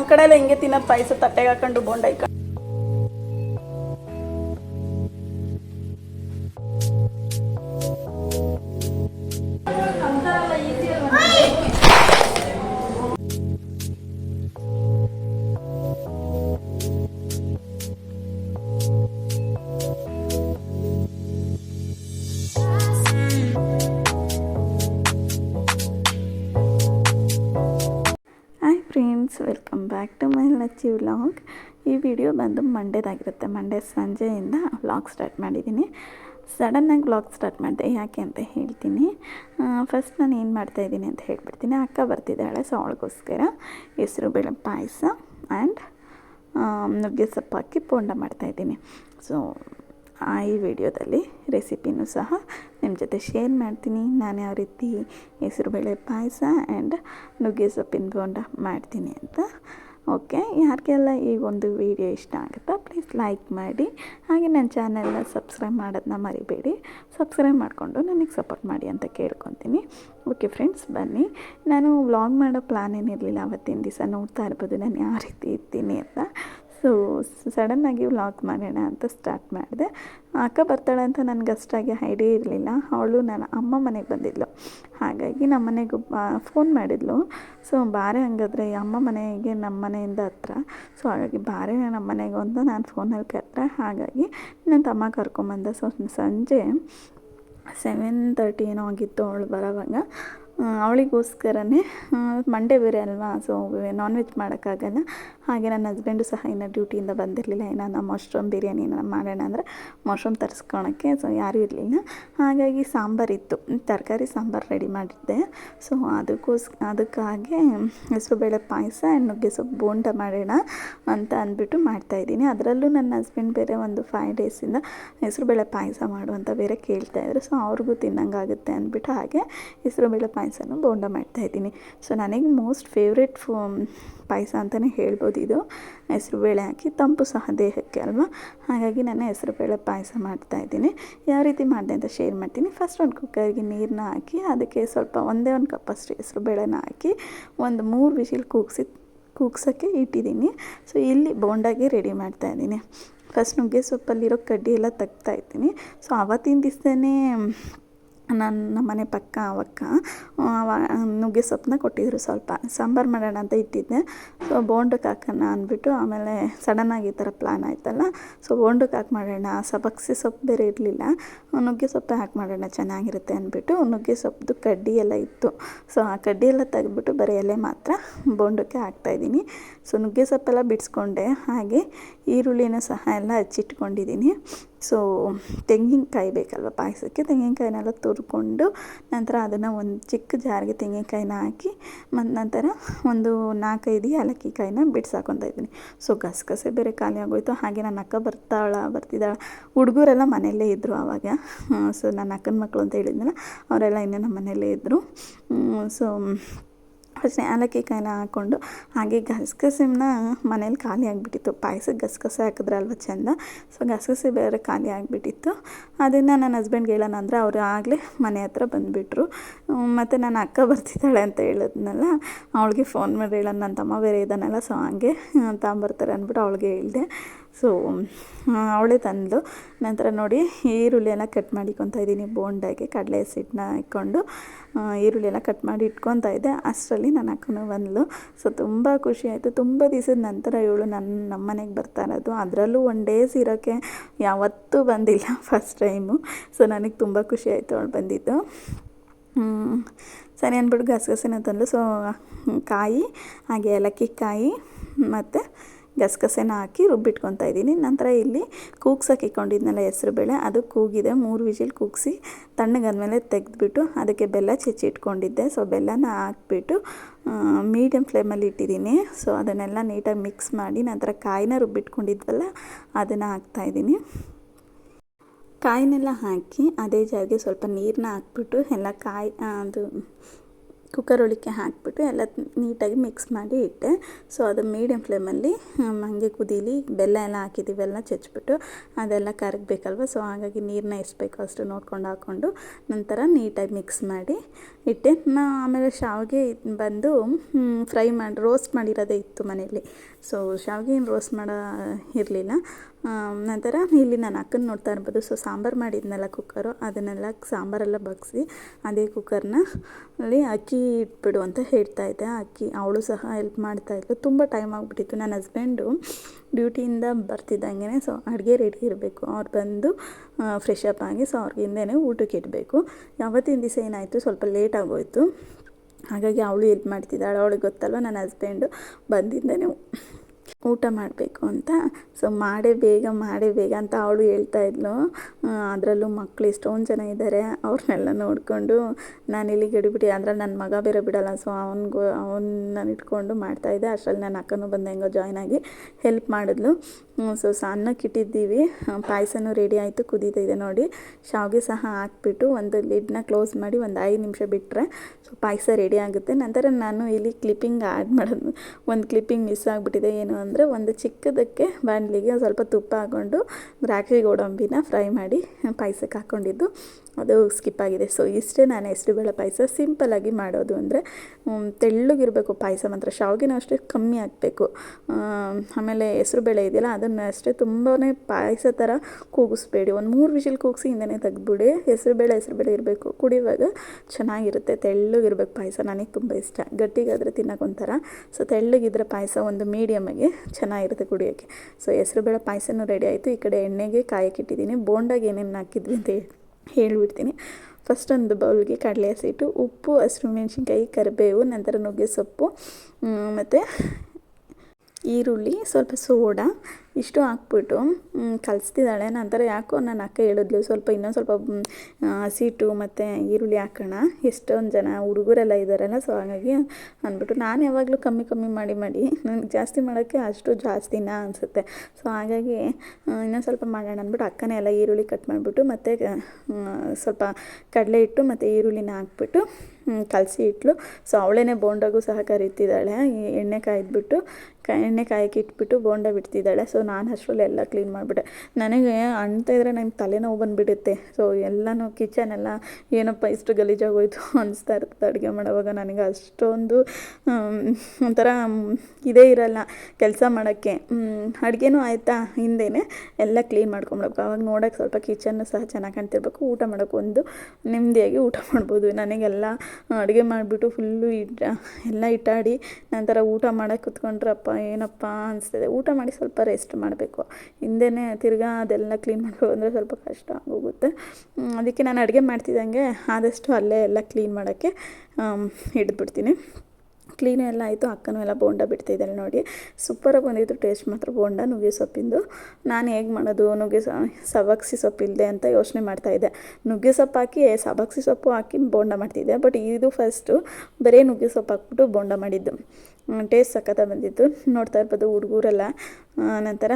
ನಮ್ಮ ಕಡೆ ಎಲ್ಲ ಹಿಂಗೆ ತಿನ್ನೋದು ಪಾಯಸ ತಟ್ಟೆಗೆ ಹಾಕೊಂಡು ಬೋಂಡ ಟು ವ್ಲಾಗ್ ಈ ವಿಡಿಯೋ ಬಂದು ಮಂಡೇದಾಗಿರುತ್ತೆ ಮಂಡೇ ಸಂಜೆಯಿಂದ ವ್ಲಾಗ್ ಸ್ಟಾರ್ಟ್ ಮಾಡಿದ್ದೀನಿ. ಸಡನ್ನಾಗಿ ವ್ಲಾಗ್ ಸ್ಟಾರ್ಟ್ ಮಾಡಿದೆ. ಯಾಕೆ ಅಂತ ಹೇಳ್ತೀನಿ. ಫಸ್ಟ್ ನಾನು ಏನು ಮಾಡ್ತಾ ಇದ್ದೀನಿ ಅಂತ ಹೇಳ್ಬಿಡ್ತೀನಿ. ಅಕ್ಕ ಬರ್ತಿದ್ದಾಳೆ ಸೊ ಅವಳಿಗೋಸ್ಕರ ಹೆಸರು ಬೇಳೆ ಪಾಯಸ ಆ್ಯಂಡ್ ನುಗ್ಗೆ ಸೊಪ್ಪು ಹಾಕಿ ಪೋಂಡ ಮಾಡ್ತಾಯಿದ್ದೀನಿ ಸೊ ಆ, ಈ ವಿಡಿಯೋದಲ್ಲಿ ರೆಸಿಪಿನೂ ಸಹ ನಿಮ್ಮ ಜೊತೆ ಶೇರ್ ಮಾಡ್ತೀನಿ. ನಾನು ಯಾವ ರೀತಿ ಹೆಸರುಬೇಳೆ ಪಾಯಸ ಆ್ಯಂಡ್ ನುಗ್ಗೆ ಸೊಪ್ಪಿನ ಬೋಂಡ ಮಾಡ್ತೀನಿ ಅಂತ. ಓಕೆ? ಯಾರಿಗೆಲ್ಲ ಈ ಒಂದು ವಿಡಿಯೋ ಇಷ್ಟ ಆಗುತ್ತಾ ಪ್ಲೀಸ್ ಲೈಕ್ ಮಾಡಿ. ಹಾಗೆ ನನ್ನ ಚಾನೆಲ್ನ ಸಬ್ಸ್ಕ್ರೈಬ್ ಮಾಡೋದನ್ನ ಮರಿಬೇಡಿ. ಸಬ್ಸ್ಕ್ರೈಬ್ ಮಾಡಿಕೊಂಡು ನನಗೆ ಸಪೋರ್ಟ್ ಮಾಡಿ ಅಂತ ಕೇಳ್ಕೊತೀನಿ. ಓಕೆ ಫ್ರೆಂಡ್ಸ್ ಬನ್ನಿ. ನಾನು ವ್ಲಾಗ್ ಮಾಡೋ ಪ್ಲ್ಯಾನ್ ಏನಿರಲಿಲ್ಲ, ಅವತ್ತಿನ ದಿವಸ ನೋಡ್ತಾ ಇರ್ಬೋದು, ನಾನು ಯಾವ ರೀತಿ ಇರ್ತೀನಿ ಅಂತ. ಸೊ ಸಡನ್ನಾಗಿ ವ್ಲಾಗ್ ಮಾಡೋಣ ಅಂತ ಸ್ಟಾರ್ಟ್ ಮಾಡಿದೆ. ಅಕ್ಕ ಬರ್ತಾಳೆ ಅಂತ ನನಗೆ ಅಷ್ಟಾಗಿ ಐಡಿಯಾ ಇರಲಿಲ್ಲ. ಅವಳು ನನ್ನ ಅಮ್ಮ ಮನೆಗೆ ಬಂದಿದ್ಲು. ಹಾಗಾಗಿ ನಮ್ಮ ಮನೆಗೆ ಫೋನ್ ಮಾಡಿದ್ಲು. ಸೊ ಬಾರೆ ಹಂಗಾದ್ರೆ ಅಮ್ಮ ಮನೆಗೆ ನಮ್ಮ ಮನೆಯಿಂದ ಹತ್ರ. ಸೊ ಹಾಗಾಗಿ ಬಾರೆ ನಮ್ಮ ಮನೆಗೆ ಒಂದು ನಾನು ಫೋನಲ್ಲಿ ಕರೆದೆ. ಹಾಗಾಗಿ ನನ್ನ ತಮ್ಮ ಕರ್ಕೊಂಬಂದೆ ಸೊ, ಸಂಜೆ ಸೆವೆನ್ ತರ್ಟಿ ಏನೋ ಆಗಿತ್ತು ಅವಳು ಬರೋವಾಗ. ಅವಳಿಗೋಸ್ಕರನೇ ಮಂಡೇ ಬೇರೆ ಅಲ್ವಾ? ಸೊ ನಾನ್ ವೆಜ್ ಮಾಡೋಕ್ಕಾಗಲ್ಲ. ಹಾಗೆ ನನ್ನ ಹಸ್ಬೆಂಡು ಸಹ ಇನ್ನು ಡ್ಯೂಟಿಯಿಂದ ಬಂದಿರಲಿಲ್ಲ. ಏನಾದ್ರು ಮಶ್ರೂಮ್ ಬಿರಿಯಾನಿ ಏನಾರ ಮಾಡೋಣ ಅಂದರೆ ಮಶ್ರೂಮ್ ತರಿಸ್ಕೊಳಕ್ಕೆ ಸೊ ಯಾರೂ ಇರಲಿಲ್ಲ. ಹಾಗಾಗಿ ಸಾಂಬಾರಿತ್ತು ತರಕಾರಿ ಸಾಂಬಾರು ರೆಡಿ ಮಾಡಿದ್ದೆ. ಸೊ ಅದಕ್ಕೋಸ್, ಅದಕ್ಕಾಗಿ ಹೆಸರುಬೇಳೆ ಪಾಯಸ ಆ್ಯಂಡ್ ನುಗ್ಗೆ ಸೊಪ್ಪು ಬೋಂಡ ಮಾಡೋಣ ಅಂತ ಅಂದ್ಬಿಟ್ಟು ಮಾಡ್ತಾಯಿದ್ದೀನಿ ಅದರಲ್ಲೂ ನನ್ನ ಹಸ್ಬೆಂಡ್ ಬೇರೆ ಒಂದು ಫೈವ್ ಡೇಸಿಂದ ಹೆಸರುಬೇಳೆ ಪಾಯಸ ಮಾಡು ಬೇರೆ ಇದ್ದರು ಸೊ ಅವ್ರಿಗೂ ತಿನ್ನಂಗಾಗುತ್ತೆ ಅಂದ್ಬಿಟ್ಟು ಹಾಗೆ ಹೆಸರುಬೇಳೆ ಪಾಯಸನೂ ಬೋಂಡ ಮಾಡ್ತಾಯಿದ್ದೀನಿ ಸೊ ನನಗೆ ಮೋಸ್ಟ್ ಫೇವ್ರೆಟ್ ಫು, ಪಾಯಸ ಅಂತಲೇ ಹೇಳ್ಬೋದು. ಇದು ಹೆಸರುಬೇಳೆ ಹಾಕಿ ತಂಪು ಸಹ ದೇಹಕ್ಕೆ ಅಲ್ವಾ? ಹಾಗಾಗಿ ನಾನು ಹೆಸರುಬೇಳೆ ಪಾಯಸ ಮಾಡ್ತಾಯಿದ್ದೀನಿ ಯಾವ ರೀತಿ ಮಾಡಿದೆ ಅಂತ ಶೇರ್ ಮಾಡ್ತೀನಿ. ಫಸ್ಟ್ ಒಂದು ಕುಕ್ಕರ್ಗೆ ನೀರನ್ನ ಹಾಕಿ, ಅದಕ್ಕೆ ಸ್ವಲ್ಪ ಒಂದೇ ಒಂದು ಕಪ್ ಅಷ್ಟು ಹೆಸರು ಬೇಳೆನ ಹಾಕಿ, ಒಂದು ಮೂರು ವಿಶಿಲ್ ಕೂಗಿಸಿ ಕೂಗ್ಸೋಕ್ಕೆ ಇಟ್ಟಿದ್ದೀನಿ. ಸೊ ಇಲ್ಲಿ ಬೋಂಡಾಗೆ ರೆಡಿ ಮಾಡ್ತಾಯಿದ್ದೀನಿ ಫಸ್ಟ್ ನುಗ್ಗೆ ಸೊಪ್ಪಲ್ಲಿರೋ ಕಡ್ಡಿ ಎಲ್ಲ ತೆಗ್ತಾ ಇದ್ದೀನಿ. ಸೊ ಆವತ್ತಿನ ದಿವಸನೇ ನನ್ನ ಮನೆ ಪಕ್ಕ ಅವಕ್ಕ ಅವ, ನುಗ್ಗೆ ಸೊಪ್ಪನ್ನ ಕೊಟ್ಟಿದ್ರು ಸ್ವಲ್ಪ. ಸಾಂಬಾರು ಮಾಡೋಣ ಅಂತ ಇಟ್ಟಿದ್ದೆ. ಸೊ ಬೋಂಡಕ್ಕೆ ಹಾಕೋಣ ಅಂದ್ಬಿಟ್ಟು ಆಮೇಲೆ ಸಡನ್ನಾಗಿ ಈ ಥರ ಪ್ಲ್ಯಾನ್ ಆಯ್ತಲ್ಲ. ಸೊ ಬೋಂಡಕ್ಕೆ ಹಾಕಿ ಮಾಡೋಣ ಸಬಕ್ಸಿ ಸೊಪ್ಪು ಬೇರೆ ಇರಲಿಲ್ಲ. ನುಗ್ಗೆ ಸೊಪ್ಪೆ ಹಾಕಿ ಮಾಡೋಣ, ಚೆನ್ನಾಗಿರುತ್ತೆ ಅಂದ್ಬಿಟ್ಟು ನುಗ್ಗೆ ಸೊಪ್ಪದು ಕಡ್ಡಿ ಎಲ್ಲ ಇತ್ತು. ಸೊ, ಆ ಕಡ್ಡಿ ಎಲ್ಲ ತೆಗೆದ್ಬಿಟ್ಟು ಬರೀ ಎಲೆ ಮಾತ್ರ ಬೋಂಡಕ್ಕೆ ಹಾಕ್ತಾಯಿದ್ದೀನಿ ಸೊ, ನುಗ್ಗೆ ಸೊಪ್ಪೆಲ್ಲ ಬಿಡಿಸ್ಕೊಂಡೆ. ಹಾಗೆ ಈರುಳ್ಳಿನ ಸಹ ಎಲ್ಲ ಹಚ್ಚಿಟ್ಕೊಂಡಿದ್ದೀನಿ. ಸೊ ತೆಂಗಿನಕಾಯಿ ಬೇಕಲ್ವ ಪಾಯಸಕ್ಕೆ? ತೆಂಗಿನಕಾಯಿನೆಲ್ಲ ತುರ್ಕೊಂಡು ನಂತರ ಅದನ್ನು ಒಂದು ಚಿಕ್ಕ ಜಾರಿಗೆ ತೆಂಗಿನಕಾಯಿನ ಹಾಕಿ ಮತ್ತು ನಂತರ ಒಂದು ನಾಲ್ಕೈದು ಏಲಕ್ಕಿ ಕಾಯಿನ ಬಿಡ್ಸಾಕೊತಾ ಇದ್ದೀನಿ. ಸೊ ಗಸಗಸೆ ಬೇರೆ ಖಾಲಿ ಆಗೋಯ್ತು. ಹಾಗೆ ನನ್ನ ಅಕ್ಕ ಬರ್ತಾಳ, ಬರ್ತಿದ್ದಾಳ. ಹುಡುಗರೆಲ್ಲ ಮನೆಯಲ್ಲೇ ಇದ್ದರು ಆವಾಗ ಸೊ ನನ್ನ ಅಕ್ಕನ ಮಕ್ಕಳು ಅಂತ ಹೇಳಿದ್ನಲ್ಲ, ಅವರೆಲ್ಲ ಇನ್ನೂ ನಮ್ಮ ಮನೆಯಲ್ಲೇ ಇದ್ದರು ಸೊ ಫಸ್ಟ್ ಏಲಕ್ಕಿ ಕಾಯಿನ ಹಾಕ್ಕೊಂಡು ಹಾಗೆ ಗಸಗಸೆನ ಮನೇಲಿ ಖಾಲಿ ಆಗಿಬಿಟ್ಟಿತ್ತು. ಪಾಯಸಕ್ಕೆ ಗಸಗಸೆ ಹಾಕಿದ್ರಲ್ವ ಚೆಂದ. ಸೊ ಗಸಗಸೆ ಬೇರೆ ಖಾಲಿ ಆಗಿಬಿಟ್ಟಿತ್ತು. ಅದನ್ನು ನನ್ನ ಹಸ್ಬೆಂಡ್ಗೆ ಹೇಳೋಣ ಅಂದರೆ ಅವರು ಆಗಲೇ ಮನೆ ಹತ್ರ ಬಂದುಬಿಟ್ರು. ಮತ್ತು ನನ್ನ ಅಕ್ಕ ಬರ್ತಿದ್ದಾಳೆ ಅಂತ ಹೇಳಿದ್ನಲ್ಲ, ಅವಳಿಗೆ ಫೋನ್ ಮಾಡಿ ಹೇಳೋಣ. ನನ್ನ ತಮ್ಮ ಬೇರೆ ಇದ್ದಾನಲ್ಲ ಸೊ ಹಂಗೆ ತಗೊಂಬರ್ತಾರೆ ಅಂದ್ಬಿಟ್ಟು ಅವಳಿಗೆ ಹೇಳಿದೆ. ಸೊ ಅವಳೇ ತಂದು ನಂತರ ನೋಡಿ ಈರುಳ್ಳಿ ಎಲ್ಲ ಕಟ್ ಮಾಡಿಕೊತಾ ಇದ್ದೀನಿ. ಬೋಂಡಾಗೆ ಕಡಲೆ ಹಸಿಟ್ಟನ್ನ ಇಟ್ಕೊಂಡು ಈರುಳ್ಳಿ ಎಲ್ಲ ಕಟ್ ಮಾಡಿ ಇಟ್ಕೊತಾ ಇದ್ದೆ. ಅಷ್ಟರಲ್ಲಿ ನನ್ನ ಅಕ್ಕನೂ ಬಂದಳು ಸೊ ತುಂಬ ಖುಷಿ ಆಯಿತು. ತುಂಬ ದಿವಸದ ನಂತರ ಇವಳು ನನ್ನ ನಮ್ಮ ಮನೆಗೆ ಬರ್ತಾ ಇರೋದು. ಅದರಲ್ಲೂ ಒನ್ ಡೇಸ್ ಇರೋಕ್ಕೆ ಯಾವತ್ತೂ ಬಂದಿಲ್ಲ ಫಸ್ಟ್ ಟೈಮು ಸೊ ನನಗೆ ತುಂಬ ಖುಷಿ ಆಯಿತು ಅವಳು ಬಂದಿದ್ದು. ಸರಿ ಅಂದ್ಬಿಟ್ಟು ಗಸಗಸೆನ ತಂದು ಸೊ ಕಾಯಿ, ಹಾಗೆ ಏಲಕ್ಕಿ ಕಾಯಿ ಮತ್ತು ಗಸಗಸೆನ ಹಾಕಿ ರುಬ್ಬಿಟ್ಕೊತಾ ಇದ್ದೀನಿ. ನಂತರ ಇಲ್ಲಿ ಕೂಗ್ಸಕ್ಕೆ ಇಕ್ಕೊಂಡಿದ್ನಲ್ಲ ಹೆಸರು ಬೇಳೆ, ಅದು ಕೂಗಿದೆ. ಮೂರು ವಿಜಿಲ್ ಕೂಗಿಸಿ ತಣ್ಣಗಾದ್ಮೇಲೆ ತೆಗೆದ್ಬಿಟ್ಟು ಅದಕ್ಕೆ ಬೆಲ್ಲ ಇಟ್ಕೊಂಡಿದ್ದೆ. ಸೊ ಬೆಲ್ಲನ ಹಾಕ್ಬಿಟ್ಟು ಮೀಡಿಯಮ್ ಫ್ಲೇಮಲ್ಲಿ ಇಟ್ಟಿದ್ದೀನಿ. ಸೊ ಅದನ್ನೆಲ್ಲ ನೀಟಾಗಿ ಮಿಕ್ಸ್ ಮಾಡಿ ನಂತರ ಕಾಯಿನ ರುಬ್ಬಿಟ್ಕೊಂಡಿದ್ವಲ್ಲ, ಅದನ್ನು ಹಾಕ್ತಾಯಿದ್ದೀನಿ ಕಾಯಿನೆಲ್ಲ ಹಾಕಿ, ಅದೇ ಜಾರಿಗೆ ಸ್ವಲ್ಪ ನೀರನ್ನ ಹಾಕ್ಬಿಟ್ಟು, ಎಲ್ಲ ಕಾಯಿ ಅದು ಕುಕ್ಕರ್ ಒಳಕ್ಕೆ ಹಾಕಿಬಿಟ್ಟು ಎಲ್ಲ ನೀಟಾಗಿ ಮಿಕ್ಸ್ ಮಾಡಿ ಇಟ್ಟೆ. ಸೊ ಅದು ಮೀಡಿಯಮ್ ಫ್ಲೇಮಲ್ಲಿ ಹಂಗೆ ಕುದೀಲಿ, ಬೆಲ್ಲ ಎಲ್ಲ ಹಾಕಿದ್ದೀವೆಲ್ಲ ಚಚ್ಬಿಟ್ಟು ಅದೆಲ್ಲ ಕರಗಬೇಕಲ್ವ? ಸೊ ಹಾಗಾಗಿ ನೀರನ್ನ ಎಷ್ಟು ಬೇಕೋ ಅಷ್ಟು ನೋಡ್ಕೊಂಡು ಹಾಕ್ಕೊಂಡು ನಂತರ ನೀಟಾಗಿ ಮಿಕ್ಸ್ ಮಾಡಿ ಇಟ್ಟೆ. ನಾ ಆಮೇಲೆ ಶಾವಿಗೆ ಬಂದು ಫ್ರೈ ಮಾಡಿ ರೋಸ್ಟ್ ಮಾಡಿರೋದೇ ಇತ್ತು ಮನೆಯಲ್ಲಿ. ಸೊ ಶಾವಿಗೆ ರೋಸ್ಟ್ ಮಾಡೋ ಇರಲಿಲ್ಲ. ನಂತರ ಇಲ್ಲಿ ನಾನು ಅಕ್ಕನ ನೋಡ್ತಾ ಇರ್ಬೋದು. ಸೊ ಸಾಂಬಾರು ಮಾಡಿದ್ನಲ್ಲ ಕುಕ್ಕರು ಅದನ್ನೆಲ್ಲ ಸಾಂಬಾರೆಲ್ಲ ಬಗ್ಸಿ ಅದೇ ಕುಕ್ಕರ್ನ ಅಲ್ಲಿ ಅಕ್ಕಿ ಇಟ್ಬಿಡು ಅಂತ ಹೇಳ್ತಾ ಇದ್ದೆ. ಅಕ್ಕಿ, ಅವಳು ಸಹ ಹೆಲ್ಪ್ ಮಾಡ್ತಾ ಇದ್ಲು. ತುಂಬ ಟೈಮ್ ಆಗಿಬಿಟ್ಟಿತ್ತು. ನನ್ನ ಹಸ್ಬೆಂಡು ಡ್ಯೂಟಿಯಿಂದ ಬರ್ತಿದ್ದಂಗೆ ಸೊ ಅಡುಗೆ ರೆಡಿ ಇರಬೇಕು. ಅವ್ರು ಬಂದು ಫ್ರೆಶ್ ಅಪ್ ಆಗಿ ಸೊ ಅವ್ರಿಗೆ ಹಿಂದೆನೇ ಊಟಕ್ಕೆ ಇಡಬೇಕು. ಯಾವತ್ತಿನ ದಿವಸ ಏನಾಯಿತು? ಸ್ವಲ್ಪ ಲೇಟ್ ಆಗೋಯಿತು. ಹಾಗಾಗಿ ಅವಳು ಹೆಲ್ಪ್ ಮಾಡ್ತಿದ್ದಾಳೆ. ಅವಳಿಗೆ ಗೊತ್ತಲ್ವ? ನನ್ನ ಹಸ್ಬೆಂಡು ಬಂದಿದ್ದೇನೆ ಊಟ ಮಾಡಬೇಕು ಅಂತ. ಸೊ ಮಾಡೇ ಬೇಗ ಮಾಡೇ ಬೇಗ ಅಂತ ಅವಳು ಹೇಳ್ತಾ ಇದ್ಲು. ಅದರಲ್ಲೂ ಮಕ್ಕಳು ಎಷ್ಟೊಂದು ಜನ ಇದ್ದಾರೆ ಅವ್ರನ್ನೆಲ್ಲ ನೋಡಿಕೊಂಡು, ನಾನು ಇಲ್ಲಿ ಗಡಿಬಿಡಿ ಅದ್ರಲ್ಲಿ ನನ್ನ ಮಗ ಬೇರೆ ಬಿಡಲ್ಲ. ಸೊ ಅವನಿಗೂ ಅವನ್ನ ಇಟ್ಕೊಂಡು ಮಾಡ್ತಾಯಿದ್ದೆ ಅಷ್ಟರಲ್ಲಿ ನನ್ನ ಅಕ್ಕನು ಬಂದು ಹೆಂಗೋ ಜಾಯ್ನ್ ಆಗಿ ಹೆಲ್ಪ್ ಮಾಡಿದ್ಲು. ಸೊ ಸಣ್ಣಕ್ಕೆ ಇಟ್ಟಿದ್ದೀವಿ. ಪಾಯಸನೂ ರೆಡಿ ಆಯಿತು. ಕುದೀತಿದೆ ನೋಡಿ. ಶಾವಿಗೆ ಸಹ ಹಾಕ್ಬಿಟ್ಟು ಒಂದು ಲಿಡ್ನ ಕ್ಲೋಸ್ ಮಾಡಿ ಒಂದು ಐದು ನಿಮಿಷ ಬಿಟ್ಟರೆ ಸೊ ಪಾಯಸ ರೆಡಿ ಆಗುತ್ತೆ. ನಂತರ ನಾನು ಇಲ್ಲಿ ಕ್ಲಿಪ್ಪಿಂಗ್ ಆ್ಯಡ್ ಮಾಡೋದು. ಒಂದು ಕ್ಲಿಪ್ಪಿಂಗ್ ಮಿಸ್ ಆಗಿಬಿಟ್ಟಿದೆ. ಏನು ಅಂದರೆ ಒಂದು ಚಿಕ್ಕದಕ್ಕೆ ಬಾಣಲಿಗೆ ಸ್ವಲ್ಪ ತುಪ್ಪ ಹಾಕ್ಕೊಂಡು ದ್ರಾಕ್ಷಿ ಗೋಡಂಬಿನ ಫ್ರೈ ಮಾಡಿ ಪಾಯಸಕ್ಕೆ ಹಾಕ್ಕೊಂಡಿದ್ದು ಅದು ಸ್ಕಿಪ್ ಆಗಿದೆ. ಸೊ ಇಷ್ಟೇ ನಾನು ಹೆಸ್ರುಬೇಳೆ ಪಾಯಸ ಸಿಂಪಲ್ಲಾಗಿ ಮಾಡೋದು ಅಂದರೆ ತೆಳ್ಳಗಿರಬೇಕು ಪಾಯಸ ಮಾತ್ರ. ಶಾವಿಗೆನೂ ಅಷ್ಟೇ ಕಮ್ಮಿ ಹಾಕಬೇಕು. ಆಮೇಲೆ ಹೆಸ್ರುಬೇಳೆ ಇದೆಯಲ್ಲ, ಅದನ್ನು ಅಷ್ಟೇ ತುಂಬಾ ಪಾಯಸ ಥರ ಕೂಗಿಸ್ಬೇಡಿ. ಒಂದು ಮೂರು ವಿಷಲ್ ಕೂಗಿಸಿ ಹಿಂದೆ ತೆಗೆದ್ಬಿಡಿ. ಹೆಸ್ರು ಬೇಳೆ ಇರಬೇಕು. ಕುಡಿಯುವಾಗ ಚೆನ್ನಾಗಿರುತ್ತೆ. ತೆಳ್ಳಗಿರ್ಬೇಕು ಪಾಯಸ. ನನಗೆ ತುಂಬ ಇಷ್ಟ. ಗಟ್ಟಿಗಾದರೆ ತಿನ್ನೋಕ್ಕೊಂಥರ ಸೊ ತೆಳ್ಳಗಿದ್ರೆ ಪಾಯಸ ಒಂದು ಮೀಡಿಯಮಾಗಿ ಚೆನ್ನಾಗಿರುತ್ತೆ ಕುಡಿಯೋಕ್ಕೆ ಸೊ ಹೆಸ್ರುಬೇಳೆ ಪಾಯಸನೂ ರೆಡಿ ಆಯಿತು. ಈ ಕಡೆ ಎಣ್ಣೆಗೆ ಕಾಯಕ್ಕಿಟ್ಟಿದ್ದೀನಿ ಬೋಂಡಾಗಿ ಏನೇನು ಹಾಕಿದ್ವಿ ಅಂತ ಹೇಳಿ. ಹೇಳಿಬಿಡ್ತೀನಿ. ಫಸ್ಟ್ ಒಂದು ಬೌಲ್ಗೆ ಕಡಲೆ ಹಸಿಟ್ಟು, ಉಪ್ಪು, ಹಸಿರು ಮೆಣಸಿನ್ಕಾಯಿ, ಕರಿಬೇವು, ನಂತರ ನುಗ್ಗೆ ಸೊಪ್ಪು ಮತ್ತು ಈರುಳ್ಳಿ, ಸ್ವಲ್ಪ ಸೋಡಾ ಇಷ್ಟು ಹಾಕ್ಬಿಟ್ಟು ಕಲಿಸ್ತಿದ್ದಾಳೆ. ನಂತರ ಯಾಕೋ ನನ್ನ ಅಕ್ಕ ಹೇಳಿದ್ಲು, ಸ್ವಲ್ಪ ಇನ್ನೊಂದು ಸ್ವಲ್ಪ ಹಸಿಟ್ಟು ಮತ್ತು ಈರುಳ್ಳಿ ಹಾಕೋಣ. ಎಷ್ಟೊಂದು ಜನ ಹುಡುಗರೆಲ್ಲ ಇದ್ದಾರಲ್ಲ ಸೊ ಹಾಗಾಗಿ ಅಂದ್ಬಿಟ್ಟು ನಾನು ಯಾವಾಗಲೂ ಕಮ್ಮಿ ಕಮ್ಮಿ ಮಾಡಿ ಮಾಡಿ, ನನಗೆ ಜಾಸ್ತಿ ಮಾಡೋಕ್ಕೆ ಅಷ್ಟು ಜಾಸ್ತಿನ ಅನಿಸುತ್ತೆ. ಸೊ ಹಾಗಾಗಿ ಇನ್ನೊಂದು ಸ್ವಲ್ಪ ಮಾಡೋಣ ಅಂದ್ಬಿಟ್ಟು ಅಕ್ಕನೇ ಎಲ್ಲ ಈರುಳ್ಳಿ ಕಟ್ ಮಾಡಿಬಿಟ್ಟು ಮತ್ತು ಸ್ವಲ್ಪ ಕಡಲೆ ಇಟ್ಟು ಮತ್ತು ಈರುಳ್ಳಿನ ಹಾಕ್ಬಿಟ್ಟು ಕಲಸಿ ಇಟ್ಲು. ಸೊ ಅವಳೇ ಬೋಂಡಾಗೂ ಸಹ ಕರಿತಿದ್ದಾಳೆ ಎಣ್ಣೆ ಕಾಯ್ದುಬಿಟ್ಟು ಎಣ್ಣೆ ಕಾಯಕ್ಕೆ ಇಟ್ಬಿಟ್ಟು ಬೋಂಡ ಬಿಡ್ತಿದ್ದಾಳೆ. ಸೊ ನಾನು ಅಷ್ಟರಲ್ಲಿ ಎಲ್ಲ ಕ್ಲೀನ್ ಮಾಡಿಬಿಟ್ಟೆ. ನನಗೆ ಅಣ್ತಾ ಇದ್ರೆ ನಂಗೆ ತಲೆನೋವು ಬಂದುಬಿಡುತ್ತೆ. ಸೊ ಎಲ್ಲನೂ ಕಿಚನ್ ಎಲ್ಲ ಏನಪ್ಪ ಇಷ್ಟು ಗಲೀಜಾಗೋಯ್ತು ಅನಿಸ್ತಾ ಇರ್ತದೆ ಅಡುಗೆ ಮಾಡೋವಾಗ. ನನಗೆ ಅಷ್ಟೊಂದು ಒಂಥರ ಇದೇ ಇರಲ್ಲ ಕೆಲಸ ಮಾಡೋಕ್ಕೆ. ಅಡುಗೆನೂ ಆಯಿತಾ? ಹಿಂದೆಯೇ ಎಲ್ಲ ಕ್ಲೀನ್ ಮಾಡ್ಕೊಂಬಿಡ್ಬೇಕು. ಆವಾಗ ನೋಡೋಕ್ಕೆ ಸ್ವಲ್ಪ ಕಿಚನ್ನು ಸಹ ಚೆನ್ನಾಗಿ ಕಾಣ್ತಿರ್ಬೇಕು. ಊಟ ಮಾಡೋಕ್ಕೊಂದು ನೆಮ್ಮದಿಯಾಗಿ ಊಟ ಮಾಡ್ಬೋದು. ನನಗೆಲ್ಲ ಅಡುಗೆ ಮಾಡಿಬಿಟ್ಟು ಫುಲ್ಲು ಇಟ್ಟ, ಎಲ್ಲ ಇಟ್ಟಾಡಿ ನಂತರ ಊಟ ಮಾಡೋಕ್ಕೆ ಕುತ್ಕೊಂಡ್ರಪ್ಪ, ಏನಪ್ಪ ಅನಿಸ್ತದೆ. ಊಟ ಮಾಡಿ ಸ್ವಲ್ಪ ರೆಸ್ಟ್ ಮಾಡಬೇಕು. ಹಿಂದೆನೇ ತಿರ್ಗಾ ಅದೆಲ್ಲ ಕ್ಲೀನ್ ಮಾಡಬೇಕು ಅಂದರೆ ಸ್ವಲ್ಪ ಕಷ್ಟ ಆಗೋಗುತ್ತೆ. ಅದಕ್ಕೆ ನಾನು ಅಡುಗೆ ಮಾಡ್ತಿದ್ದಂಗೆ ಆದಷ್ಟು ಅಲ್ಲೇ ಎಲ್ಲ ಕ್ಲೀನ್ ಮಾಡೋಕ್ಕೆ ಹಿಡಿದ್ಬಿಡ್ತೀನಿ. ಕ್ಲೀನು ಎಲ್ಲ ಆಯಿತು, ಅಕ್ಕನೂ ಎಲ್ಲ ಬೋಂಡ ಬಿಡ್ತಿದ್ದಾಳೆ ನೋಡಿ. ಸೂಪರಾಗಿ ಬಂದಿತ್ತು ಟೇಸ್ಟ್ ಮಾತ್ರ ಬೋಂಡ, ನುಗ್ಗೆ ಸೊಪ್ಪಿಂದು. ನಾನು ಹೇಗೆ ಮಾಡೋದು, ನುಗ್ಗೆ ಸಬಕ್ಸಿ ಸೊಪ್ಪಿಲ್ಲದೆ ಅಂತ ಯೋಚನೆ ಮಾಡ್ತಾಯಿದ್ದೆ ನುಗ್ಗೆ ಸೊಪ್ಪು ಹಾಕಿ ಸಬಕ್ಸಿ ಸೊಪ್ಪು ಹಾಕಿ ಬೋಂಡ ಮಾಡ್ತಿದ್ದೆ. ಬಟ್ ಇದು ಫಸ್ಟು ಬರೀ ನುಗ್ಗೆ ಸೊಪ್ಪು ಹಾಕ್ಬಿಟ್ಟು ಬೋಂಡ ಮಾಡಿದ್ದು. ಟೇಸ್ಟ್ ಸಖತ್ತಾಗಿ ಬಂದಿತ್ತು. ನೋಡ್ತಾ ಇರ್ಬೋದು ಹುಡುಗರೆಲ್ಲ. ನಂತರ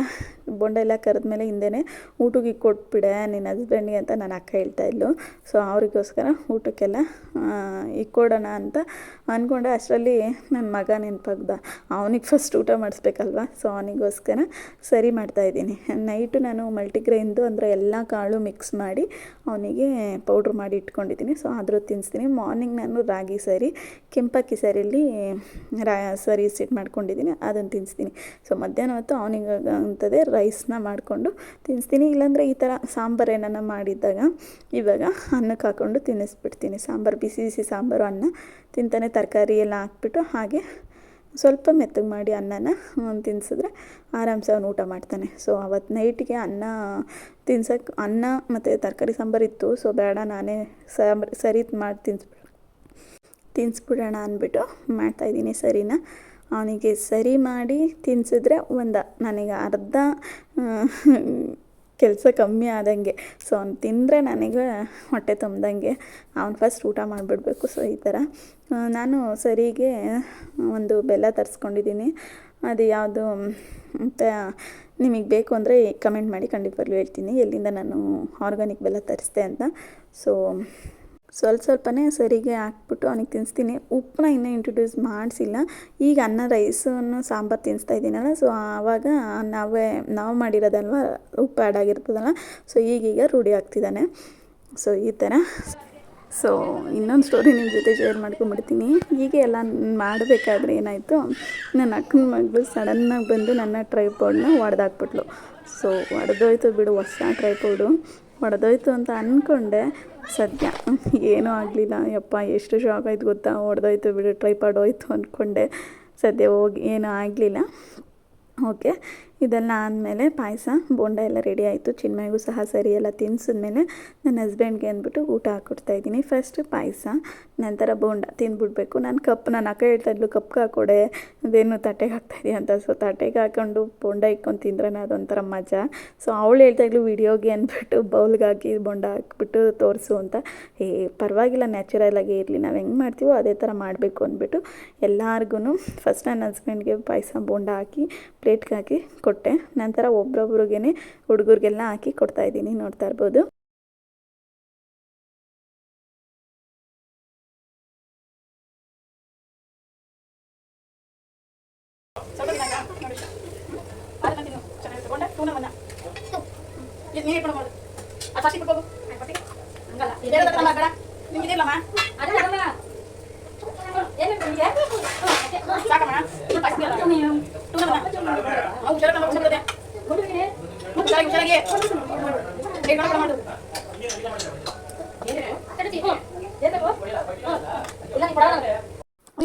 ಬೊಂಡ ಎಲ್ಲ ಕರೆದ್ಮೇಲೆ ಹಿಂದೆನೆ ಊಟಕ್ಕೆ ಕೊಟ್ಬಿಡೆ ನಿನ್ನ ಹಸ್ಬೆಂಡಿಗೆ ಅಂತ ನನ್ನ ಅಕ್ಕ ಹೇಳ್ತಾ ಇದ್ಲು. ಸೊ ಅವರಿಗೋಸ್ಕರ ಊಟಕ್ಕೆಲ್ಲ ಇಕ್ಕೊಡೋಣ ಅಂತ ಅಂದ್ಕೊಂಡೆ ಅಷ್ಟರಲ್ಲಿ ನನ್ನ ಮಗ ನೆನಪಾಗ್ದ. ಅವನಿಗೆ ಫಸ್ಟ್ ಊಟ ಮಾಡಿಸ್ಬೇಕಲ್ವ? ಸೊ ಅವನಿಗೋಸ್ಕರ ಸರಿ ಮಾಡ್ತಾ ಇದ್ದೀನಿ. ನೈಟು ನಾನು ಮಲ್ಟಿಗ್ರೈನ್ದು ಅಂದರೆ ಎಲ್ಲ ಕಾಳು ಮಿಕ್ಸ್ ಮಾಡಿ ಅವನಿಗೆ ಪೌಡ್ರ್ ಮಾಡಿ ಇಟ್ಕೊಂಡಿದ್ದೀನಿ. ಸೊ ಅದ್ರ ತಿನ್ನಿಸ್ತೀನಿ ಮಾರ್ನಿಂಗ್ ನಾನು ರಾಗಿ ಸರಿ, ಕೆಂಪಕ್ಕಿ ಸರಿಯಲ್ಲಿ ರಾ, ಸರಿ ಸೆಟ್ ಮಾಡ್ಕೊಂಡಿದ್ದೀನಿ. ಅದನ್ನು ತಿನ್ನಿಸ್ತೀನಿ ಸೊ ಮಧ್ಯಾಹ್ನ ಹೊತ್ತು ಅವನಿಗೆ ಅಂತದೇ ರೈಸ್ನ ಮಾಡಿಕೊಂಡು ತಿನ್ನಿಸ್ತೀನಿ. ಇಲ್ಲಾಂದರೆ ಈ ಥರ ಸಾಂಬಾರು ಏನನ್ನ ಮಾಡಿದ್ದಾಗ ಇವಾಗ ಅನ್ನಕ್ಕೆ ಹಾಕ್ಕೊಂಡು ತಿನ್ನಿಸ್ಬಿಡ್ತೀನಿ. ಸಾಂಬಾರು, ಬಿಸಿ ಬಿಸಿ ಸಾಂಬಾರು, ಅನ್ನ ತಿಂತಾನೆ ತರಕಾರಿ ಎಲ್ಲ ಹಾಕ್ಬಿಟ್ಟು ಹಾಗೆ ಸ್ವಲ್ಪ ಮೆತ್ತಗೆ ಮಾಡಿ ಅನ್ನನ ತಿನ್ಸಿದ್ರೆ ಆರಾಮ್ಸೆ ಅವನು ಊಟ ಮಾಡ್ತಾನೆ. ಸೊ ಅವತ್ತು ನೈಟಿಗೆ ಅನ್ನ ತಿನ್ಸಕ್ಕೆ ಅನ್ನ ಮತ್ತು ತರಕಾರಿ ಸಾಂಬಾರು ಇತ್ತು. ಸೊ ಬೇಡ, ನಾನೇ ಸಾಂಬಾರು ಸರಿ ಮಾಡಿ ತಿನ್ನಿಸ್ಬಿಡ ತಿನ್ನಿಸ್ಬಿಡೋಣ ಅಂದ್ಬಿಟ್ಟು ಮಾಡ್ತಾಯಿದ್ದೀನಿ ಸರಿನ? ಅವನಿಗೆ ಸರಿ ಮಾಡಿ ತಿನ್ಸಿದ್ರೆ ಒಂದು, ನನಗೆ ಅರ್ಧ ಕೆಲಸ ಕಮ್ಮಿ ಆದಂಗೆ. ಸೊ ಅವ್ನು ತಿಂದರೆ ನನಗೆ ಹೊಟ್ಟೆ ತುಂಬ್ದಂಗೆ. ಅವ್ನು ಫಸ್ಟ್ ಊಟ ಮಾಡಿಬಿಡ್ಬೇಕು. ಸೊ ಈ ಥರ ನಾನು ಸರಿಗೆ ಒಂದು ಬೆಲ್ಲ ತರಿಸ್ಕೊಂಡಿದ್ದೀನಿ. ಅದು ಯಾವುದು ಅಂತ ನಿಮಗೆ ಬೇಕು ಅಂದರೆ ಕಮೆಂಟ್ ಮಾಡಿ ಖಂಡಿತವಾಗ್ಲೂ ಹೇಳ್ತೀನಿ. ಎಲ್ಲಿಂದ ನಾನು ಆರ್ಗಾನಿಕ್ ಬೆಲ್ಲ ತರಿಸ್ದೆ ಅಂತ. ಸೊ ಸ್ವಲ್ಪ ಸ್ವಲ್ಪನೇ ಸರಿಗೆ ಹಾಕ್ಬಿಟ್ಟು ಅವನಿಗೆ ತಿನ್ನಿಸ್ತೀನಿ. ಉಪ್ಪನ್ನ ಇನ್ನೂ ಇಂಟ್ರೊಡ್ಯೂಸ್ ಮಾಡಿಸಿಲ್ಲ. ಈಗ ಅನ್ನ ರೈಸನ್ನು ಸಾಂಬಾರು ತಿನ್ನಿಸ್ತಾ ಇದ್ದೀನಲ್ಲ ಸೊ ಆವಾಗ ನಾವೇ, ನಾವು ಮಾಡಿರೋದಲ್ವ, ಉಪ್ಪು ಆ್ಯಡ್ ಆಗಿರ್ತದಲ್ಲ ಸೊ ಈಗೀಗ ರೂಢಿ ಆಗ್ತಿದ್ದಾನೆ ಸೊ ಈ ಥರ ಸೊ ಇನ್ನೊಂದು ಸ್ಟೋರಿ ನಿಮ್ಮ ಜೊತೆ ಶೇರ್ ಮಾಡ್ಕೊಂಬಿಡ್ತೀನಿ ಹೀಗೆ ಎಲ್ಲ ಮಾಡಬೇಕಾದ್ರೆ ಏನಾಯಿತು, ನನ್ನ ಅಕ್ಕನ ಮಗಳು ಸಡನ್ನಾಗಿ ಬಂದು ನನ್ನ ಟ್ರೈಪೋಡ್ನ ಒಡೆದಾಕ್ಬಿಟ್ಲು. ಸೊ ಒಡೆದೋಯ್ತು ಬಿಡು, ಹೊಸ ಟ್ರೈಪೋಡು ಒಡೆದೋಯ್ತು ಅಂತ ಅಂದ್ಕೊಂಡೆ ಸದ್ಯ ಏನೂ ಆಗಲಿಲ್ಲ. ಯಪ್ಪ, ಎಷ್ಟು ಶಾಕ್ ಆಯ್ತು ಗೊತ್ತಾ? ಹೊಡೆದೋಯ್ತು ಬಿಡು ಟ್ರೈ ಹೋಯ್ತು ಅಂದ್ಕೊಂಡೆ ಸದ್ಯ ಹೋಗಿ ಏನೂ ಆಗಲಿಲ್ಲ. ಓಕೆ ಇದೆಲ್ಲ ಆದಮೇಲೆ ಪಾಯಸ, ಬೋಂಡ ಎಲ್ಲ ರೆಡಿ ಆಯಿತು. ಚಿನ್ಮಯ್ಗೂ ಸಹ ಸರಿ ಎಲ್ಲ ತಿನ್ಸಿದ್ಮೇಲೆ ನನ್ನ ಹಸ್ಬೆಂಡ್ಗೆ ಅಂದ್ಬಿಟ್ಟು ಊಟ ಹಾಕ್ಕೊಡ್ತಾ ಇದ್ದೀನಿ. ಫಸ್ಟ್ ಪಾಯಸ, ನಂತರ ಬೋಂಡ ತಿಂದ್ಬಿಡ್ಬೇಕು ನಾನು ಕಪ್ ನಾನು ಅಕ್ಕ ಹೇಳ್ತಾ ಇದ್ಲು ಕಪ್ಗೆ ಹಾಕೊಡೆ. ಅದೇನು ತಟ್ಟೆಗೆ ಹಾಕ್ತಾಯಿದ್ದೀಯ ಅಂತ. ಸೊ ತಟ್ಟೆಗೆ ಹಾಕೊಂಡು ಬೋಂಡ ಇಕ್ಕೊಂಡು ತಿಂದ್ರೆ ಅದೊಂಥರ ಮಜಾ. ಸೊ ಅವಳು ಹೇಳ್ತಾ ಇದ್ಲು ವಿಡಿಯೋಗೆ ಅಂದ್ಬಿಟ್ಟು ಬೌಲ್ಗೆ ಹಾಕಿ ಬೋಂಡ ಹಾಕ್ಬಿಟ್ಟು ತೋರಿಸು ಅಂತ. ಏ ಪರವಾಗಿಲ್ಲ ನ್ಯಾಚುರಲಾಗಿ ಇರಲಿ. ನಾವು ಹೆಂಗೆ ಮಾಡ್ತೀವೋ ಅದೇ ಥರ ಮಾಡಬೇಕು ಅಂದ್ಬಿಟ್ಟು ಎಲ್ಲರಿಗೂ ಫಸ್ಟ್ ನನ್ನ ಹಸ್ಬೆಂಡ್ಗೆ ಪಾಯಸ, ಬೋಂಡ ಹಾಕಿ ಪ್ಲೇಟ್ಗೆ ಹಾಕಿ ಕೊಟ್ಟೆ ನಂತರ ಒಬ್ಬೊಬ್ರಿಗೇ ಹುಡುಗರಿಗೆಲ್ಲ ಹಾಕಿ ಕೊಡ್ತಾ ಇದ್ದೀನಿ ನೋಡ್ತಾ ಇರ್ಬೋದು.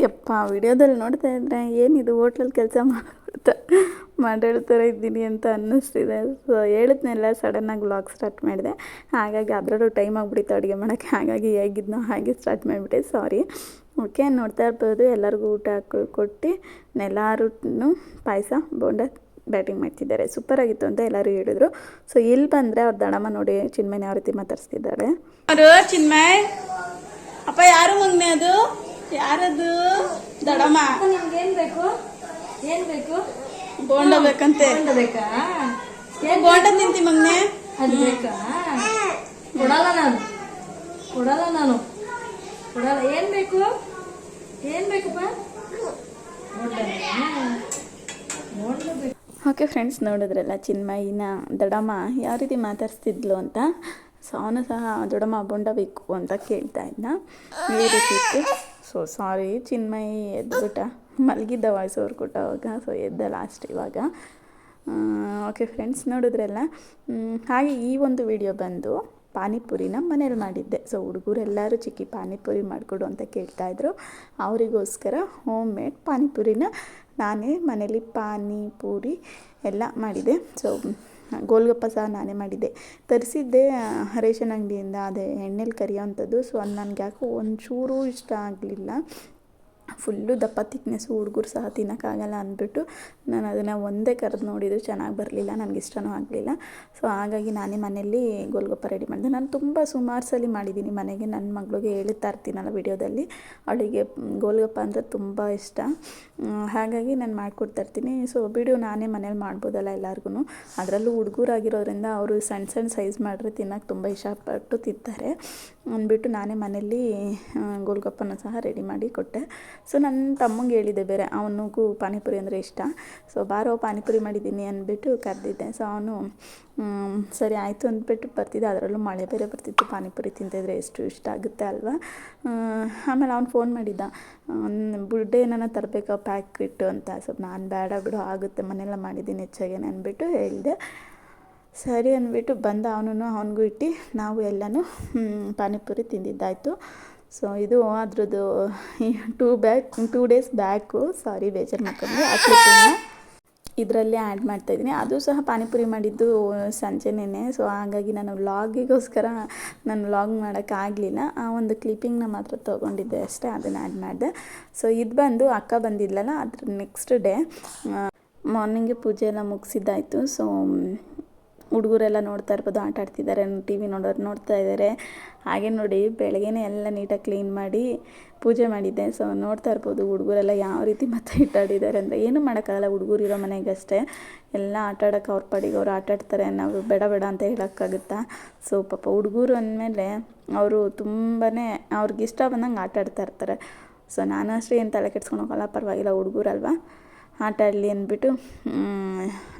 ಯಪ್ಪ ವಿಡಿಯೋದಲ್ಲಿ ನೋಡ್ತಾ ಇದ್ರೆ ಏನಿದು? ಹೋಟ್ಲಲ್ಲಿ ಕೆಲಸ ಮಾಡ್ತಾ ಮಾಡಿರ್ತಾರೆ ಇದ್ದೀನಿ ಅಂತ ಅನ್ನಿಸ್ತಿದೆ. ಸೊ ಹೇಳಿದ್ನೆಲ್ಲ ಸಡನ್ನಾಗಿ ವ್ಲಾಗ್ ಸ್ಟಾರ್ಟ್ ಮಾಡಿದೆ. ಹಾಗಾಗಿ ಅದರಲ್ಲೂ ಟೈಮ್ ಆಗಿಬಿಡಿತ್ತು ಅಡುಗೆ ಮಾಡೋಕ್ಕೆ. ಹಾಗಾಗಿ ಹೇಗಿದ್ನೋ ಹಾಗೆ ಸ್ಟಾರ್ಟ್ ಮಾಡಿಬಿಟ್ಟೆ. ಸಾರಿ ಓಕೆ ನೋಡ್ತಾ ಇರ್ಬೋದು ಎಲ್ಲರಿಗೂ ಊಟ ಹಾಕಿ ಕೊಟ್ಟು ಎಲ್ಲರೂ ಪಾಯಸ ಬೋಂಡ ಬ್ಯಾಟಿಂಗ್ ಮಾಡ್ತಿದ್ದಾರೆ. ಸೂಪರಾಗಿತ್ತು ಅಂತ ಎಲ್ಲರೂ ಹೇಳಿದ್ರು. ಸೊ ಇಲ್ಲಿ ಬಂದರೆ ಅವ್ರ ದಡಮ್ಮ ನೋಡಿ ಚಿನ್ಮಯ್ನ ಯಾವ ರೀತಿ ಮಾತಾಡ್ಸ್ತಿದ್ದಾಳೆ. ಅವರು ಚಿನ್ಮಯ್ ಅಪ್ಪ ಯಾರು ಮುಂದೆ ಅದು? ಯಾರದು? ದಡಮ್ಮ ಏನು ಬೇಕು? ಏನ್ ಬೇಕು? ಬೋಂಡ ಬೇಕಂತೆ. ಬೋಂಡ ಬೇಕಾ? ಬೋಂಡ ತಿಂತಿ ಮಗ್ನೆ. ಅದ್ ಬೇಕಾ? ಕೊಡಲ್ಲ ನಾನು. ಕೊಡಲ್ಲ ನಾನು. ಕೊಡಲ್ಲ. ಏನ್ ಬೇಕು? ಓಕೆ ಫ್ರೆಂಡ್ಸ್, ನೋಡಿದ್ರಲ್ಲ, ಚಿನ್ಮಯಿನ ದಡಮ್ಮ ಯಾವ ರೀತಿ ಮಾತಾಡ್ಸ್ತಿದ್ಲು ಅಂತ? ಸೊ, ಅವನು ಸಹ ದೊಡಮ್ಮ ಬೊಂಡ ಬೇಕು ಅಂತ ಕೇಳ್ತಾ ಇದ್ದ ಈ ರೀತಿ ಇತ್ತು. ಸೊ ಸಾರಿ ಚಿನ್ಮಯಿ ಎದ್ಬಿಟ್ಟ, ಮಲಗಿದ್ದ ವಾಯ್ಸ್ ಅವ್ರು ಕೊಟ್ಟವಾಗ ಸೊ ಎದ್ದ ಲಾಸ್ಟ್ ಇವಾಗ. ಓಕೆ ಫ್ರೆಂಡ್ಸ್, ನೋಡಿದ್ರಲ್ಲ? ಹಾಗೆ ಈ ಒಂದು ವಿಡಿಯೋ ಬಂದು ಪಾನಿಪುರಿನ ಮನೇಲಿ ಮಾಡಿದ್ದೆ. ಸೊ ಹುಡುಗರೆಲ್ಲರೂ ಚಿಕ್ಕಿ ಪಾನಿಪುರಿ ಮಾಡಿಕೊಡು ಅಂತ ಕೇಳ್ತಾಯಿದ್ರು ಅವರಿಗೋಸ್ಕರ ಹೋಮ್ ಮೇಡ್ ಪಾನಿಪುರಿನ ನಾನೇ ಮನೇಲಿ ಪಾನಿಪುರಿ ಎಲ್ಲ ಮಾಡಿದೆ. ಸೊ ಗೋಲ್ಗಪ್ಪ ಸಹ ನಾನೇ ಮಾಡಿದ್ದೆ. ತರಿಸಿದ್ದೆ ರೇಷನ್ ಅಂಗಡಿಯಿಂದ. ಅದೇ ಎಣ್ಣೆಲಿ ಕರಿಯೋವಂಥದ್ದು ಸೊ ಅದು ನನಗೆ ಯಾಕೋ ಒಂಚೂರು ಇಷ್ಟ ಆಗಲಿಲ್ಲ. ಫುಲ್ಲು ದಪ್ಪ ತಿಕ್ನೆಸ್ಸು ಹುಡುಗರು ಸಹ ತಿನ್ನೋಕ್ಕಾಗಲ್ಲ ಅಂದ್ಬಿಟ್ಟು ನಾನು ಅದನ್ನು ಒಂದೇ ಕರೆದು ನೋಡಿದ್ರು ಚೆನ್ನಾಗಿ ಬರಲಿಲ್ಲ ನನಗೆ ಇಷ್ಟನೂ ಆಗಲಿಲ್ಲ. ಸೊ ಹಾಗಾಗಿ ನಾನೇ ಮನೆಯಲ್ಲಿ ಗೋಲ್ಗಪ್ಪ ರೆಡಿ ಮಾಡಿದೆ. ನಾನು ತುಂಬ ಸುಮಾರು ಸಲ ಮಾಡಿದ್ದೀನಿ ಮನೆಗೆ. ನನ್ನ ಮಗಳಿಗೆ ಹೇಳುತ್ತಾ ಇರ್ತೀನಲ್ಲ ವಿಡಿಯೋದಲ್ಲಿ ಅವಳಿಗೆ ಗೋಲ್ಗಪ್ಪ ಅಂದರೆ ತುಂಬ ಇಷ್ಟ. ಹಾಗಾಗಿ ನಾನು ಮಾಡಿಕೊಡ್ತಾ ಇರ್ತೀನಿ. ಸೊ ವಿಡಿಯೋ ನಾನೇ ಮನೇಲಿ ಮಾಡ್ಬೋದಲ್ಲ ಎಲ್ಲರಿಗೂ ಅದರಲ್ಲೂ ಹುಡುಗರಾಗಿರೋದ್ರಿಂದ ಅವರು ಸಣ್ಣ ಸಣ್ಣ ಸೈಜ್ ಮಾಡಿದ್ರೆ ತಿನ್ನೋಕೆ ತುಂಬ ಇಷ್ಟಪಟ್ಟು ತಿಂತಾರೆ. ಅಂದ್ಬಿಟ್ಟು ನಾನೇ ಮನೇಲಿ ಆ, ಗೋಲ್ಗಪ್ಪನ ಸಹ ರೆಡಿ ಮಾಡಿ ಕೊಟ್ಟೆ. ಸೊ ನನ್ನ ತಮ್ಮಂಗೆ ಹೇಳಿದೆ, ಬೇರೆ ಅವನಿಗೂ ಪಾನಿಪುರಿ ಅಂದರೆ ಇಷ್ಟ. ಸೊ ಬಾರೋ, ಪಾನಿಪುರಿ ಮಾಡಿದ್ದೀನಿ ಅಂದ್ಬಿಟ್ಟು ಕರೆದಿದ್ದೆ. ಸೊ ಅವನು ಸರಿ ಆಯಿತು ಅಂದ್ಬಿಟ್ಟು ಬರ್ತಿದ್ದೆ. ಅದರಲ್ಲೂ ಮಳೆ ಬೇರೆ ಬರ್ತಿತ್ತು. ಪಾನಿಪುರಿ ತಿಂತಿದ್ರೆ ಎಷ್ಟು ಇಷ್ಟ ಆಗುತ್ತೆ ಅಲ್ವಾ? ಆಮೇಲೆ ಅವ್ನು ಫೋನ್ ಮಾಡಿದ್ದ ಬುಡ್ಡೆ ಏನಾರ ತರಬೇಕಾ? ಪ್ಯಾಕೆಟ್ ಅಂತ. ಸ್ವಲ್ಪ ನಾನು ಬೇಡ ಬಿಡು, ಆಗುತ್ತೆ. ಮನೆಯೆಲ್ಲ ಮಾಡಿದ್ದೀನಿ ಹೆಚ್ಚಾಗಿ ಅಂದ್ಬಿಟ್ಟು ಹೇಳಿದೆ. ಸರಿ ಅಂದ್ಬಿಟ್ಟು ಬಂದ ಅವನು ಅವನಿಗೂ ಇಟ್ಟು ನಾವು ಎಲ್ಲನೂ ಪಾನಿಪುರಿ ತಿಂದಿದ್ದಾಯಿತು. ಸೊ ಇದು ಅದ್ರದ್ದು two back two days back sorry ಬೇಜಾರು ಮಾಡ್ಕೊಂಡು ಆ ಕ್ಲಿಪ್ಪಿಂಗ್ನ ಇದರಲ್ಲೇ ಆ್ಯಡ್ ಮಾಡ್ತಾಯಿದ್ದೀನಿ ಅದು ಸಹ ಪಾನಿಪುರಿ ಮಾಡಿದ್ದು ಸಂಜೆನೇ ಸೊ ಹಾಗಾಗಿ ನಾನು ವ್ಲಾಗಿಗೋಸ್ಕರ ನಾನು ವ್ಲಾಗ್ ಮಾಡೋಕ್ಕಾಗಲಿಲ್ಲ ಆ ಒಂದು ಕ್ಲಿಪ್ಪಿಂಗ್ನ ಮಾತ್ರ ತೊಗೊಂಡಿದ್ದೆ ಅಷ್ಟೇ, ಅದನ್ನು ಆ್ಯಡ್ ಮಾಡಿದೆ. ಸೊ ಇದು ಬಂದು ಅಕ್ಕ ಬಂದಿದ್ಲಲ್ಲ, ಅದ್ರ ನೆಕ್ಸ್ಟ್ ಡೇ ಮಾರ್ನಿಂಗೇ ಪೂಜೆ ಎಲ್ಲ ಮುಗಿಸಿದ್ದಾಯಿತು. ಸೊ ಹುಡುಗರೆಲ್ಲ ನೋಡ್ತಾ ಇರ್ಬೋದು, ಆಟ ಆಡ್ತಿದ್ದಾರೆ, ಟಿ ವಿ ನೋಡೋರು ನೋಡ್ತಾ ಇದ್ದಾರೆ. ಹಾಗೆ ನೋಡಿ, ಬೆಳಗ್ಗೆನೇ ಎಲ್ಲ ನೀಟಾಗಿ ಕ್ಲೀನ್ ಮಾಡಿ ಪೂಜೆ ಮಾಡಿದ್ದೆ. ಸೊ ನೋಡ್ತಾ ಇರ್ಬೋದು ಹುಡುಗರೆಲ್ಲ ಯಾವ ರೀತಿ ಮತ್ತೆ ಇಟ್ಟಾಡಿದ್ದಾರೆ ಅಂದರೆ ಏನೂ ಮಾಡೋಕ್ಕಾಗಲ್ಲ, ಹುಡುಗರು ಇರೋ ಮನೆಗಷ್ಟೇ ಎಲ್ಲ ಆಟ ಆಡೋಕೆ ಅವ್ರ ಪಾಡಿಗೆ ಅವ್ರು ಆಟ ಆಡ್ತಾರೆ ನಾವು ಬೇಡ ಬೇಡ ಅಂತ ಹೇಳೋಕ್ಕಾಗುತ್ತಾ? ಸೊ ಪಾಪ ಹುಡುಗರು ಅಂದಮೇಲೆ ಅವರು ತುಂಬಾ ಅವ್ರಿಗೆ ಇಷ್ಟ ಬಂದಂಗೆ ಆಟ ಆಡ್ತಾ ಇರ್ತಾರೆ. ಸೊ ನಾನು ಅಷ್ಟೇ ಏನು ತಲೆ ಕೆಡ್ಸ್ಕೊಂಡು ಹೋಗಲ್ಲ ಪರವಾಗಿಲ್ಲ ಹುಡುಗರಲ್ವಾ ಆಟ ಆಡಲಿ ಅಂದ್ಬಿಟ್ಟು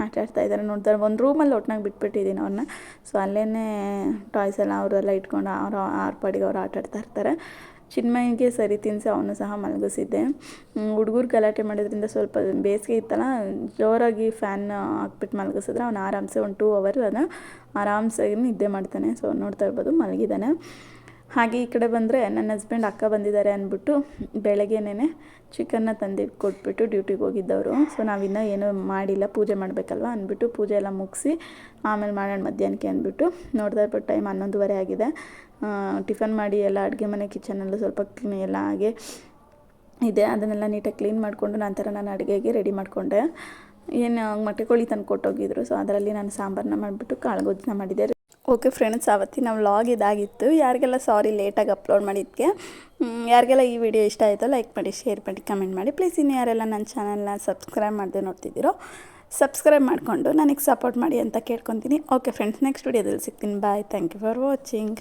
ಆಟ ಆಡ್ತಾ ಇದ್ದಾರೆ. ನೋಡ್ತಾರೆ ಒಂದು ರೂಮಲ್ಲಿ ಒಟ್ನಾಗ ಬಿಟ್ಬಿಟ್ಟಿದ್ದೀನಿ ಅವ್ರನ್ನ ಸೊ ಅಲ್ಲೇ ಟಾಯ್ಸ್ ಎಲ್ಲ ಅವರೆಲ್ಲ ಇಟ್ಕೊಂಡು ಅವರು ಆರು ಪಾಡಿಗೆ ಅವ್ರು ಆಟ ಆಡ್ತಾ ಇರ್ತಾರೆ. ಚಿನ್ಮಯಿಗೆ ಸರಿ ತಿನ್ನಿಸಿ ಅವನು ಸಹ ಮಲಗಿಸಿದ್ದೆ. ಹುಡುಗರು ಗಲಾಟೆ ಮಾಡೋದ್ರಿಂದ ಸ್ವಲ್ಪ ಬೇಸಿಗೆ ಇತ್ತಲ್ಲ, ಜೋರಾಗಿ ಫ್ಯಾನ್ ಹಾಕ್ಬಿಟ್ಟು ಮಲಗಿಸಿದ್ರೆ ಅವ್ನು ಆರಾಮ್ಸೆ ಒಂದು ಟೂ ಅವರ್ ಅದನ್ನು ಆರಾಮ್ಸಾಗಿ ನಿದ್ದೆ ಮಾಡ್ತಾನೆ. ಸೊ ನೋಡ್ತಾ ಇರ್ಬೋದು, ಮಲಗಿದ್ದಾನೆ. ಹಾಗೆ ಈ ಕಡೆ ಬಂದರೆ ನನ್ನ ಹಸ್ಬೆಂಡ್ ಅಕ್ಕ ಬಂದಿದ್ದಾರೆ ಅಂದ್ಬಿಟ್ಟು ಬೆಳಗ್ಗೆನೇ ಚಿಕನ್ನ ತಂದಿಟ್ಟು ಕೊಟ್ಬಿಟ್ಟು ಡ್ಯೂಟಿಗೆ ಹೋಗಿದ್ದವರು. ಸೊ ನಾವಿನ್ನೂ ಏನೂ ಮಾಡಿಲ್ಲ, ಪೂಜೆ ಮಾಡಬೇಕಲ್ವ ಅಂದ್ಬಿಟ್ಟು ಪೂಜೆ ಎಲ್ಲ ಮುಗಿಸಿ ಆಮೇಲೆ ಮಾಡೋಣ ಮಧ್ಯಾಹ್ನಕ್ಕೆ ಅಂದ್ಬಿಟ್ಟು ನೋಡ್ತಾ ಇರ್ಬೋದು ಟೈಮ್ ಹನ್ನೊಂದುವರೆ ಆಗಿದೆ. ಟಿಫನ್ ಮಾಡಿ ಎಲ್ಲ ಅಡುಗೆ ಮನೆ ಕಿಚನಲ್ಲೂ ಸ್ವಲ್ಪ ಕ್ಲೀನ್ ಎಲ್ಲ ಹಾಗೆ ಇದೆ. ಅದನ್ನೆಲ್ಲ ನೀಟಾಗಿ ಕ್ಲೀನ್ ಮಾಡಿಕೊಂಡು ನಂತರ ನಾನು ಅಡುಗೆಗೆ ರೆಡಿ ಮಾಡಿಕೊಂಡೆ. ಏನು ಮೊಟ್ಟೆ ಕೋಳಿ ತಂದು ಕೊಟ್ಟೋಗಿದ್ರು. ಸೊ ಅದರಲ್ಲಿ ನಾನು ಸಾಂಬಾರನ್ನ ಮಾಡಿಬಿಟ್ಟು ಕಾಳುಗೊಜ್ಜನ್ನ ಮಾಡಿದ್ದೆ. ಓಕೆ ಫ್ರೆಂಡ್ಸ್ ಆವತ್ತಿನ ವ್ಲಾಗ್ ಇದಾಗಿತ್ತು. ಯಾರಿಗೆಲ್ಲ ಸಾರಿ ಲೇಟಾಗಿ ಅಪ್ಲೋಡ್ ಮಾಡಿದ್ದಕ್ಕೆ ಯಾರಿಗೆಲ್ಲ ಈ ವಿಡಿಯೋ ಇಷ್ಟ ಆಯಿತೋ ಲೈಕ್ ಮಾಡಿ, ಶೇರ್ ಮಾಡಿ, ಕಮೆಂಟ್ ಮಾಡಿ. ಪ್ಲೀಸ್ ಇನ್ನು ಯಾರೆಲ್ಲ ನನ್ನ ಚಾನಲ್ನ ಸಬ್ಸ್ಕ್ರೈಬ್ ಮಾಡದೆ ನೋಡ್ತಿದ್ದೀರೋ, ಸಬ್ಸ್ಕ್ರೈಬ್ ಮಾಡಿಕೊಂಡು ನನಗೆ ಸಪೋರ್ಟ್ ಮಾಡಿ ಅಂತ ಕೇಳ್ಕೊತೀನಿ. ಓಕೆ ಫ್ರೆಂಡ್ಸ್, ನೆಕ್ಸ್ಟ್ ವಿಡಿಯೋದಲ್ಲಿ ಸಿಗ್ತೀನಿ. Bye. Thank you for watching.